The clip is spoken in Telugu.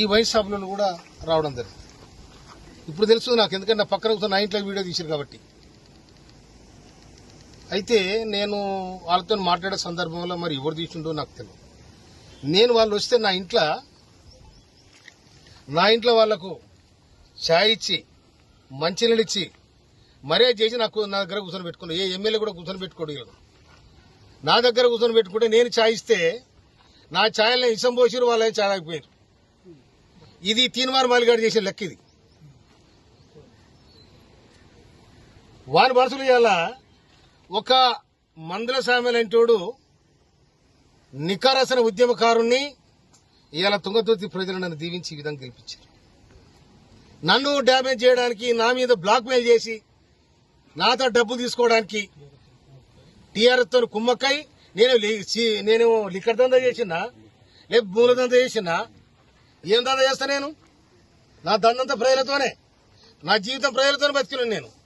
ఈ వైన్ షాప్లో కూడా రావడం జరిగింది. ఇప్పుడు తెలుసు నాకు ఎందుకంటే నా పక్కన నా ఇంట్లో వీడియో తీశారు కాబట్టి. అయితే నేను వాళ్ళతో మాట్లాడే సందర్భంలో మరి ఎవరు తీసుండో నాకు తెలియదు. నేను వాళ్ళు వస్తే నా ఇంట్లో నా ఇంట్లో వాళ్ళకు ఛాయ్ ఇచ్చి మంచినీళ్ళు ఇచ్చి మర్యాద చేసి నాకు నా దగ్గర కూర్చొని పెట్టుకున్నాను ఏ ఎమ్మెల్యే కూడా కూర్చొని పెట్టుకోడు. నా దగ్గర కూర్చొని పెట్టుకుంటే నేను ఛాయ్ ఇస్తే నా ఛాయల్ని ఇసం పోసిరు వాళ్ళే ఛాయ్ అయిపోయారు ఇది తీన్మార్ మాలిగాడు చేసిన లెక్క ఇది. వారి మనసులు ఇవాళ ఒక మందుల సామెలంటోడు నికారసన ఉద్యమకారుణ్ణి ఇవాళ తుంగతుర్తి ప్రజలు నన్ను దీవించి ఈ విధంగా గెలిపించారు. నన్ను డ్యామేజ్ చేయడానికి నా మీద బ్లాక్ మెయిల్ చేసి నాతో డబ్బు తీసుకోవడానికి టీఆర్ఎస్తో కుమ్మక్కై నేను నేను లిక్కర్ దందా చేసినా లేదు మూలదందా చేసినా ఏం దాదా చేస్తా నేను? నా దందంతా ప్రజలతోనే. నా జీవితం ప్రజలతోనే బతికినాను నేను.